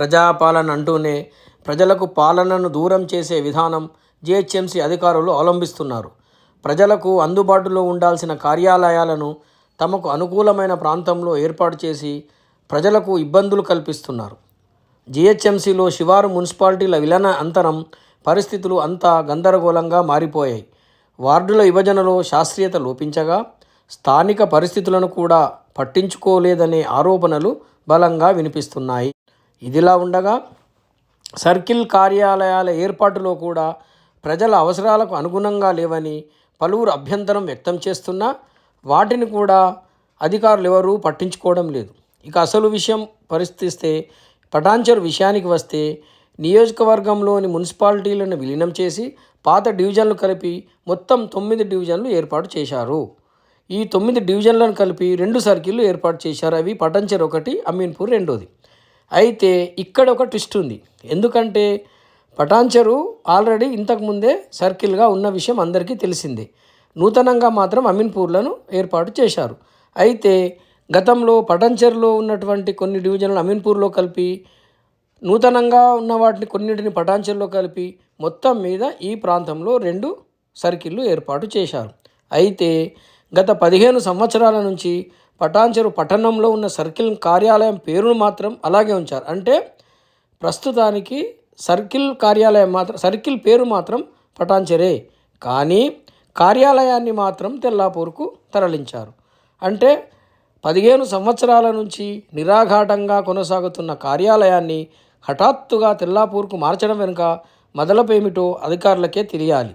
ప్రజాపాలన అంటూనే ప్రజలకు పాలనను దూరం చేసే విధానం జిహెచ్ఎంసీ అధికారులు అవలంబిస్తున్నారు. ప్రజలకు అందుబాటులో ఉండాల్సిన కార్యాలయాలను తమకు అనుకూలమైన ప్రాంతంలో ఏర్పాటు చేసి ప్రజలకు ఇబ్బందులు కల్పిస్తున్నారు. జిహెచ్ఎంసీలో శివారు మున్సిపాలిటీల విలన అంతరం పరిస్థితులు అంతా గందరగోళంగా మారిపోయాయి. వార్డుల విభజనలో శాస్త్రీయత లోపించగా స్థానిక పరిస్థితులను కూడా పట్టించుకోలేదనే ఆరోపణలు బలంగా వినిపిస్తున్నాయి. ఇదిలా ఉండగా సర్కిల్ కార్యాలయాల ఏర్పాటులో కూడా ప్రజల అవసరాలకు అనుగుణంగా లేవని పలువురు అభ్యంతరం వ్యక్తం చేస్తున్నా వాటిని కూడా అధికారులు ఎవరూ పట్టించుకోవడం లేదు. ఇక అసలు విషయం పరిస్థితిస్తే పటాన్చర్ విషయానికి వస్తే నియోజకవర్గంలోని మున్సిపాలిటీలను విలీనం చేసి పాత డివిజన్లు కలిపి మొత్తం తొమ్మిది డివిజన్లు ఏర్పాటు చేశారు. ఈ తొమ్మిది డివిజన్లను కలిపి రెండు సర్కిళ్ళు ఏర్పాటు చేశారు. అవి పటంచెరు ఒకటి అమీన్పూర్ రెండోది. అయితే ఇక్కడ ఒక ట్విస్ట్ ఉంది. ఎందుకంటే పటాన్చెరు ఆల్రెడీ ఇంతకుముందే సర్కిల్గా ఉన్న విషయం అందరికీ తెలిసిందే. నూతనంగా మాత్రం అమీన్పూర్లను ఏర్పాటు చేశారు. అయితే గతంలో పటంచెరులో ఉన్నటువంటి కొన్ని డివిజన్లు అమీన్పూర్లో కలిపి నూతనంగా ఉన్న వాటిని కొన్నింటిని పటాన్చెరులో కలిపి మొత్తం మీద ఈ ప్రాంతంలో రెండు సర్కిళ్ళు ఏర్పాటు చేశారు. అయితే గత పదిహేను సంవత్సరాల నుంచి పటాన్చెరు పట్టణంలో ఉన్న సర్కిల్ కార్యాలయం పేరును మాత్రం అలాగే ఉంచారు. అంటే ప్రస్తుతానికి సర్కిల్ కార్యాలయం మాత్రం సర్కిల్ పేరు మాత్రం పటాన్చెరే కానీ కార్యాలయాన్ని మాత్రం తెల్లాపూర్కు తరలించారు. అంటే పదిహేను సంవత్సరాల నుంచి నిరాఘాటంగా కొనసాగుతున్న కార్యాలయాన్ని హఠాత్తుగా తెల్లాపూర్కు మార్చడం వెనుక మొదలపేమిటో అధికారులకే తెలియాలి.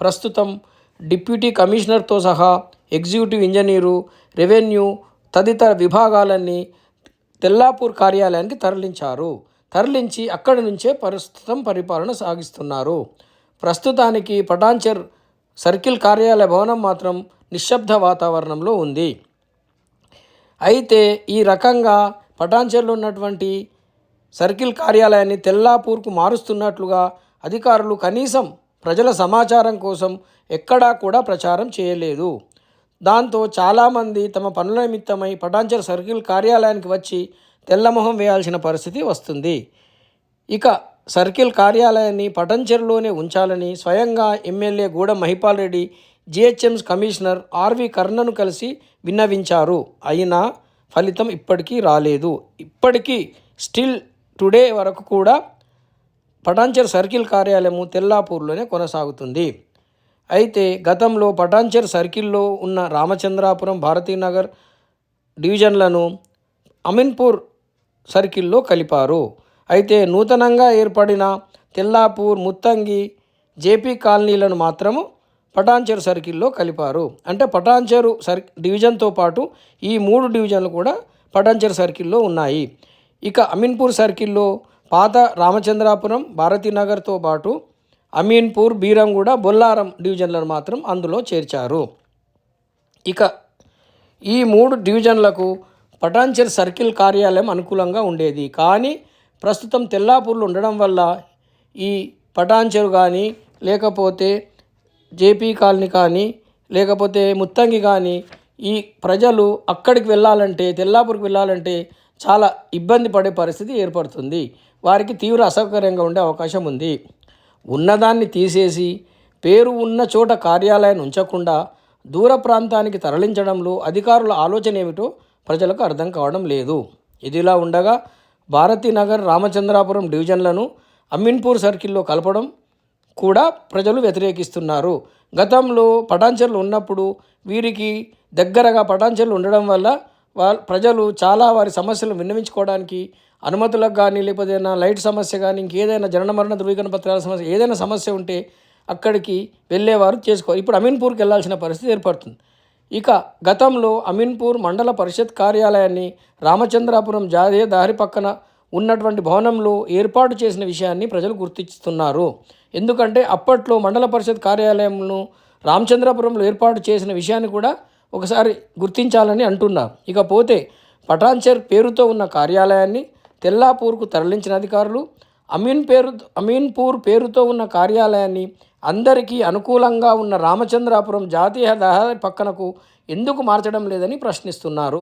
ప్రస్తుతం డిప్యూటీ కమిషనర్తో సహా ఎగ్జిక్యూటివ్ ఇంజనీరు రెవెన్యూ తదితర విభాగాలన్నీ తెల్లాపూర్ కార్యాలయానికి తరలించారు. తరలించి అక్కడి నుంచే ప్రస్తుతం పరిపాలన సాగిస్తున్నారు. ప్రస్తుతానికి పటాన్చెర్ సర్కిల్ కార్యాలయ భవనం మాత్రం నిశ్శబ్ద వాతావరణంలో ఉంది. అయితే ఈ రకంగా పటాన్చెర్లో ఉన్నటువంటి సర్కిల్ కార్యాలయాన్ని తెల్లాపూర్కు మారుస్తున్నట్లుగా అధికారులు కనీసం ప్రజల సమాచారం కోసం ఎక్కడా కూడా ప్రచారం చేయలేదు. దాంతో చాలామంది తమ పనుల నిమిత్తమై పటాంచర్ సర్కిల్ కార్యాలయానికి వచ్చి తెల్లమొహం వేయాల్సిన పరిస్థితి వస్తుంది. ఇక సర్కిల్ కార్యాలయాన్ని పటంచెర్లోనే ఉంచాలని స్వయంగా MLA Guda Mahipal Reddy GHMC commissioner RV కర్ణను కలిసి విన్నవించారు. అయినా ఫలితం ఇప్పటికీ రాలేదు. ఇప్పటికీ స్టిల్ టుడే వరకు కూడా పటాంచర్ సర్కిల్ కార్యాలయము తెల్లాపూర్లోనే కొనసాగుతుంది. అయితే గతంలో పటాన్చెర్ సర్కిల్లో ఉన్న రామచంద్రాపురం భారతీనగర్ డివిజన్లను అమీన్పూర్ సర్కిల్లో కలిపారు. అయితే నూతనంగా ఏర్పడిన తెల్లాపూర్ ముత్తంగి జేపీ కాలనీలను మాత్రము పటాన్చెరు సర్కిల్లో కలిపారు. అంటే పటాన్చెరు సర్ డివిజన్తో పాటు ఈ మూడు డివిజన్లు కూడా పటాన్చెరు సర్కిల్లో ఉన్నాయి. ఇక అమీన్పూర్ సర్కిల్లో పాత రామచంద్రాపురం భారతీనగర్తో పాటు అమీన్పూర్ బీరంగూడ బొల్లారం డివిజన్లను మాత్రం అందులో చేర్చారు. ఇక ఈ మూడు డివిజన్లకు పటాన్చెర్ సర్కిల్ కార్యాలయం అనుకూలంగా ఉండేది. కానీ ప్రస్తుతం తెల్లాపూర్లు ఉండడం వల్ల ఈ పటాన్చెరు కానీ లేకపోతే జేపీ కాలనీ కానీ లేకపోతే ముత్తంగి కానీ ఈ ప్రజలు అక్కడికి వెళ్ళాలంటే తెల్లాపూర్కి వెళ్ళాలంటే చాలా ఇబ్బంది పడే పరిస్థితి ఏర్పడుతుంది. వారికి తీవ్ర అసౌకర్యంగా ఉండే అవకాశం ఉంది. ఉన్నదాన్ని తీసేసి పేరు ఉన్న చోట కార్యాలయాన్ని ఉంచకుండా దూర ప్రాంతానికి తరలించడంలో అధికారుల ఆలోచన ఏమిటో ప్రజలకు అర్థం కావడం లేదు. ఇదిలా ఉండగా భారతీనగర్ రామచంద్రాపురం డివిజన్లను అమ్మిన్పూర్ సర్కిల్లో కలపడం కూడా ప్రజలు వ్యతిరేకిస్తున్నారు. గతంలో పటాన్చెర్లు ఉన్నప్పుడు వీరికి దగ్గరగా పటాన్చర్లు ఉండడం వల్ల వాళ్ళ ప్రజలు చాలా వారి సమస్యలు విన్నవించుకోవడానికి అనుమతులకు కానీ లేకపోతే ఏదైనా లైట్ సమస్య కానీ ఇంకేదైనా జనన మరణ ధృవీకరణ పత్రాల సమస్య ఏదైనా సమస్య ఉంటే అక్కడికి వెళ్ళేవారు చేసుకోవాలి ఇప్పుడు అమీన్పూర్కి వెళ్ళాల్సిన పరిస్థితి ఏర్పడుతుంది. ఇక గతంలో అమీన్పూర్ మండల పరిషత్ కార్యాలయాన్ని రామచంద్రాపురం జాతీయ దారి పక్కన ఉన్నటువంటి భవనంలో ఏర్పాటు చేసిన విషయాన్ని ప్రజలు గుర్తిస్తున్నారు. ఎందుకంటే అప్పట్లో మండల పరిషత్ కార్యాలయంను రామచంద్రాపురంలో ఏర్పాటు చేసిన విషయాన్ని కూడా ఒకసారి గుర్తించాలని అంటున్నారు. ఇకపోతే పటాన్చెర్ పేరుతో ఉన్న కార్యాలయాన్ని తెల్లాపూర్కు తరలించిన అధికారులు అమీన్ పేరు అమీన్పూర్ పేరుతో ఉన్న కార్యాలయాన్ని అందరికీ అనుకూలంగా ఉన్న రామచంద్రాపురం జాతీయ రహదారి పక్కనకు ఎందుకు మార్చడం లేదని ప్రశ్నిస్తున్నారు.